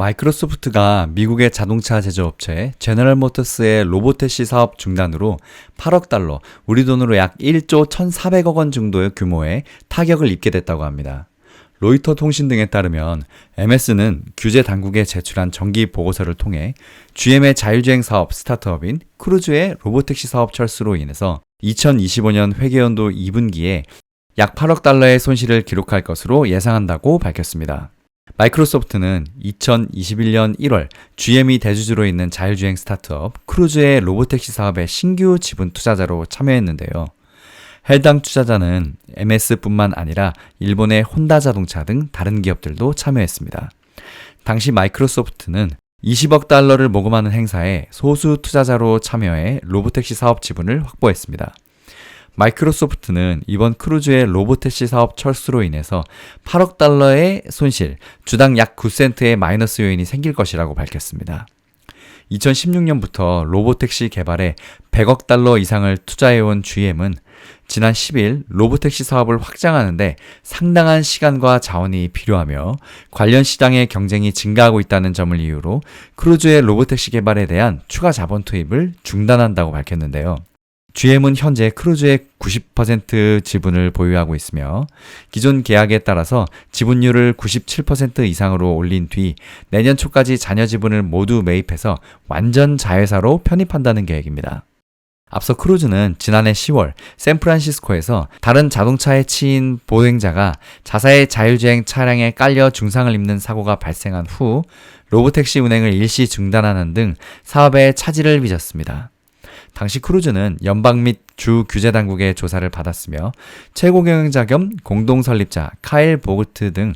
마이크로소프트가 미국의 자동차 제조업체 제너럴 모터스의 로보택시 사업 중단으로 8억 달러, 우리 돈으로 약 1조 1,400억 원 정도의 규모의 타격을 입게 됐다고 합니다. 로이터 통신 등에 따르면 MS는 규제 당국에 제출한 정기 보고서를 통해 GM의 자율주행 사업 스타트업인 크루즈의 로보택시 사업 철수로 인해서 2025년 회계연도 2분기에 약 8억 달러의 손실을 기록할 것으로 예상한다고 밝혔습니다. 마이크로소프트는 2021년 1월 GM이 대주주로 있는 자율주행 스타트업 크루즈의 로보택시 사업의 신규 지분 투자자로 참여했는데요. 해당 투자자는 MS뿐만 아니라 일본의 혼다 자동차 등 다른 기업들도 참여했습니다. 당시 마이크로소프트는 20억 달러를 모금하는 행사에 소수 투자자로 참여해 로보택시 사업 지분을 확보했습니다. 마이크로소프트는 이번 크루즈의 로보택시 사업 철수로 인해서 8억 달러의 손실, 주당 약 9센트의 마이너스 요인이 생길 것이라고 밝혔습니다. 2016년부터 로보택시 개발에 100억 달러 이상을 투자해온 GM은 지난 10일 로보택시 사업을 확장하는데 상당한 시간과 자원이 필요하며 관련 시장의 경쟁이 증가하고 있다는 점을 이유로 크루즈의 로보택시 개발에 대한 추가 자본 투입을 중단한다고 밝혔는데요. GM은 현재 크루즈의 90% 지분을 보유하고 있으며 기존 계약에 따라서 지분율을 97% 이상으로 올린 뒤 내년 초까지 잔여 지분을 모두 매입해서 완전 자회사로 편입한다는 계획입니다. 앞서 크루즈는 지난해 10월 샌프란시스코에서 다른 자동차에 치인 보행자가 자사의 자율주행 차량에 깔려 중상을 입는 사고가 발생한 후 로보택시 운행을 일시 중단하는 등 사업에 차질을 빚었습니다. 당시 크루즈는 연방 및 주 규제 당국의 조사를 받았으며 최고 경영자 겸 공동 설립자 카일 보그트 등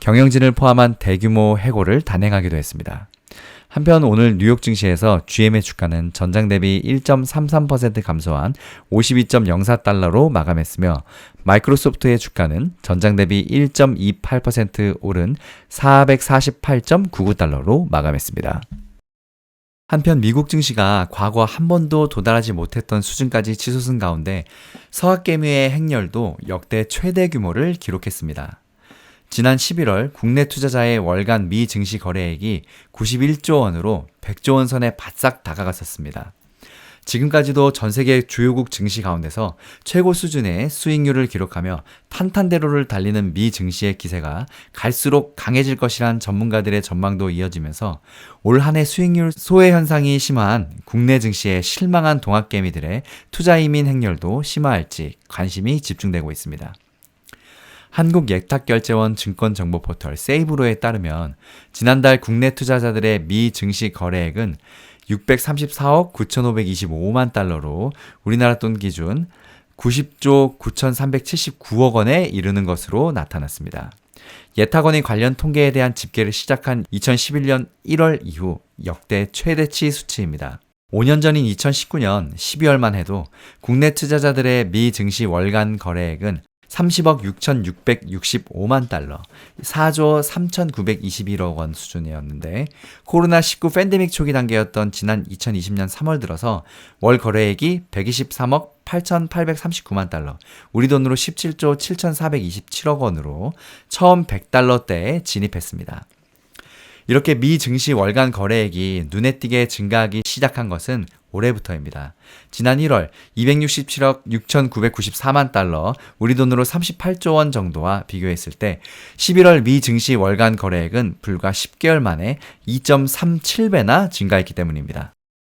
경영진을 포함한 대규모 해고를 단행하기도 했습니다. 한편 오늘 뉴욕 증시에서 GM의 주가는 전장 대비 1.33% 감소한 52.04달러로 마감했으며 마이크로소프트의 주가는 전장 대비 1.28% 오른 448.99달러로 마감했습니다. 한편 미국 증시가 과거 한 번도 도달하지 못했던 수준까지 치솟은 가운데 서학개미의 행렬도 역대 최대 규모를 기록했습니다. 지난 11월 국내 투자자의 월간 미 증시 거래액이 91조 원으로 100조 원 선에 바싹 다가갔었습니다. 지금까지도 전 세계 주요국 증시 가운데서 최고 수준의 수익률을 기록하며 탄탄대로를 달리는 미 증시의 기세가 갈수록 강해질 것이란 전문가들의 전망도 이어지면서 올 한 해 수익률 소외 현상이 심한 국내 증시의 실망한 동학개미들의 투자 이민 행렬도 심화할지 관심이 집중되고 있습니다. 한국예탁결제원 증권정보 포털 세이브로에 따르면 지난달 국내 투자자들의 미 증시 거래액은 634억 9,525만 달러로 우리나라 돈 기준 90조 9,379억 원에 이르는 것으로 나타났습니다. 예탁원이 관련 통계에 대한 집계를 시작한 2011년 1월 이후 역대 최대치 수치입니다. 5년 전인 2019년 12월만 해도 국내 투자자들의 미 증시 월간 거래액은 30억 6,665만 달러, 4조 3,921억 원 수준이었는데 코로나19 팬데믹 초기 단계였던 지난 2020년 3월 들어서 월 거래액이 123억 8,839만 달러, 우리 돈으로 17조 7,427억 원으로 처음 100달러대에 진입했습니다. 이렇게 미 증시 월간 거래액이 눈에 띄게 증가하기 시작한 것은 올해부터입니다. 지난 1월 267억 6,994만 달러, 우리 돈으로 38조 원 정도와 비교했을 때 11월 미 증시 월간 거래액은 불과 10개월 만에 2.37배나 증가했기 때문입니다.